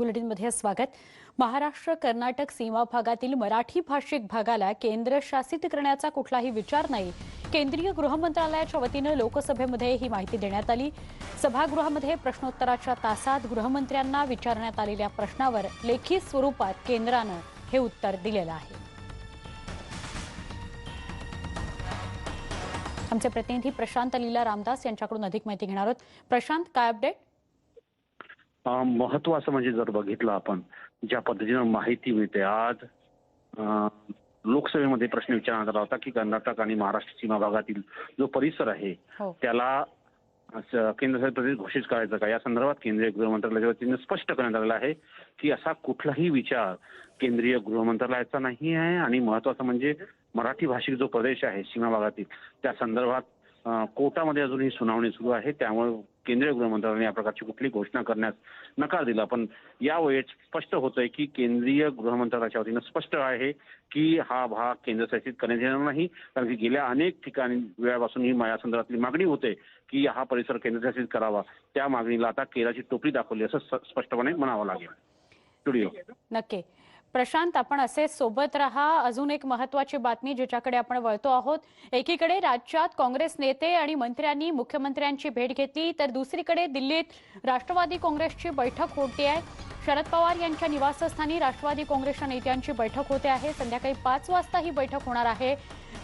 बुलेटिनमध्ये स्वागत. महाराष्ट्र कर्नाटक सीमा भागातील मराठी भाषिक भागाला केंद्रशासित करण्याचा कुठलाही विचार नाही. केंद्रीय गृहमंत्रालयाच्या वतीनं लोकसभेमध्ये ही माहिती देण्यात आली. सभागृहामध्ये प्रश्नोत्तराच्या तासात गृहमंत्र्यांना विचारण्यात आलेल्या प्रश्नावर लेखी स्वरूपात केंद्रानं हे उत्तर दिलेलं आहे. आमचे प्रतिनिधी प्रशांत लीला रामदास यांच्याकडून अधिक माहिती घेणार आहोत. प्रशांत काय अपडेट महत्वाचं म्हणजे जर बघितलं आपण ज्या पद्धतीनं माहिती मिळते. आज लोकसभेमध्ये प्रश्न विचारण्यात आला होता की कर्नाटक आणि महाराष्ट्र सीमा भागातील जो परिसर आहे हो. त्याला केंद्र सरकारने घोषित करायचं का? या संदर्भात केंद्रीय गृह मंत्रालयाच्या वतीने स्पष्ट करण्यात आलेलं आहे की असा कुठलाही विचार केंद्रीय गृह मंत्रालयाचा नाही आहे आणि महत्वाचं म्हणजे मराठी भाषिक जो प्रदेश आहे सीमा भागातील त्या संदर्भात कोर्टामध्ये अजूनही सुनावणी सुरू आहे. त्यामुळे केंद्रीय गृह मंत्रालयाने या प्रकारची कुठली घोषणा करण्यास नकार दिला. पण यावेळेस स्पष्ट होतंय की केंद्रीय गृह मंत्रालयाच्या वतीनं स्पष्ट आहे की हा भाग केंद्रशासित करण्यात येणार नाही. कारण की गेल्या अनेक ठिकाणी वेळापासून ही या संदर्भातली मागणी होते की हा परिसर केंद्रशासित करावा. त्या मागणीला आता केराची टोपली दाखवली असं स्पष्टपणे म्हणावं लागेल. स्टुडिओ नक्की. प्रशांत आपण असे सोबत रहा. अजून एक महत्वाची बातमी ज्याच्याकडे आपण वळतो आहोत. एकीकडे राज्यात काँग्रेस नेते आणि मंत्र्यांनी मुख्यमंत्र्यांची भेट घेतली तर दुसरीकडे दिल्लीत राष्ट्रवादी काँग्रेसची बैठक होती आहे. शरद पवार यांच्या निवासस्थानी राष्ट्रवादी काँग्रेसच्या नेत्यांची बैठक होते आहे. संध्याकाळी पाच वाजता ही बैठक होणार आहे.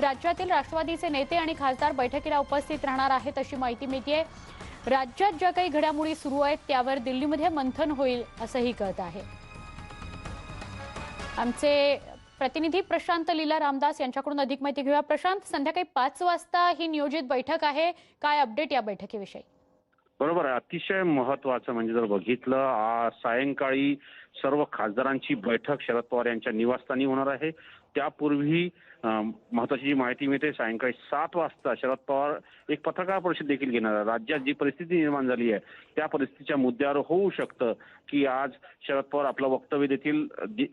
राज्यातील राष्ट्रवादीचे नेते आणि खासदार बैठकीला उपस्थित राहणार आहेत अशी माहिती मिळते राज्यात ज्या काही घडामोडी सुरू आहेत त्यावर दिल्लीमध्ये मंथन होईल असंही कळत आहे. आमचे प्रतिनिधी प्रशांत लीला रामदास यांच्याकडून अधिक माहिती घेऊया. प्रशांत संध्याकाळी पाच वाजता ही नियोजित बैठक आहे. काय अपडेट या बैठकीविषयी? बरोबर आहे. अतिशय महत्वाचं म्हणजे जर बघितलं सायंकाळी सर्व खासदारांची बैठक शरद पवार यांच्या निवासस्थानी होणार आहे. त्यापूर्वी महत्वाची जी माहिती मिळते सायंकाळी सात वाजता शरद पवार एक पत्रकार परिषद देखील घेणार आहे राज्यात जी परिस्थिती निर्माण झाली आहे त्या परिस्थितीच्या मुद्द्यावर होऊ शकतं की आज शरद पवार आपलं वक्तव्य देखील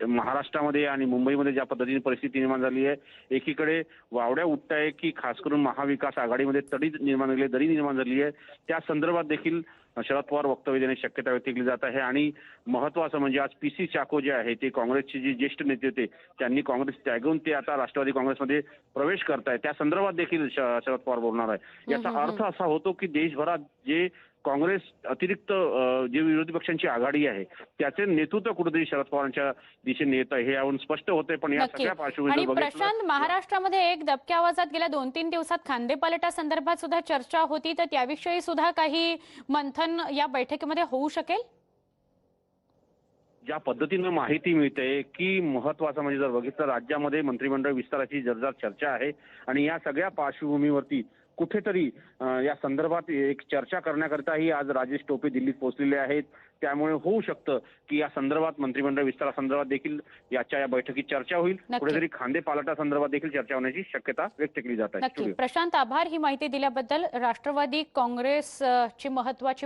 महाराष्ट्रामध्ये आणि मुंबईमध्ये ज्या पद्धतीने परिस्थिती निर्माण झाली आहे एकीकडे वावड्या उठताय की खास करून महाविकास आघाडीमध्ये तडी निर्माण झाली आहे दरी निर्माण झाली आहे. त्या संदर्भात देखील शरद पवार वक्तव्य देण्याची शक्यता व्यक्त केली जात आहे. आणि महत्वाचं म्हणजे आज पी सी चाको जे आहे ते काँग्रेसचे जे ज्येष्ठ नेते होते त्यांनी काँग्रेस त्यागून ते आता राष्ट्रवादी काँग्रेसमध्ये प्रवेश करतायत. त्या संदर्भात देखील शरद पवार बोलणार आहे. याचा अर्थ असा होतो की देशभरात जे काँग्रेस अतिरिक्त जे विरोधी पक्षांची आघाडी आहे त्याचे नेतृत्व कुठेतरी शरद पवारांच्या दिशेने येत आहे हे यावरून स्पष्ट होते पण या सगळ्या पार्श्वभूमीवर प्रशांत महाराष्ट्रामध्ये एक दबक्या आवाजात गेल्या दोन तीन दिवसात खांदेपालटा संदर्भात सुद्धा चर्चा होती तर त्याविषयी सुद्धा काही मंथन या बैठकीमध्ये होऊ शकेल? ज्या पद्धतीनं माहिती मिळते की महत्वाचं म्हणजे जर बघितलं राज्यामध्ये मंत्रिमंडळ विस्ताराची जर्जर चर्चा आहे आणि या सगळ्या पार्श्वभूमीवरती कुठेतरी या संदर्भात एक चर्चा करण्याकरताही आज राजेश टोपे दिल्लीत पोहोचलेले आहेत. त्यामुळे होऊ शकतं की या संदर्भात मंत्रिमंडळ विस्तारासंदर्भात देखील याच्या या बैठकीत चर्चा होईल. कुठेतरी खांदे पालटा संदर्भात देखील चर्चा होण्याची शक्यता व्यक्त केली जात आहे. प्रशांत आभार. ही माहिती दिल्याबद्दल राष्ट्रवादी काँग्रेसची महत्वाची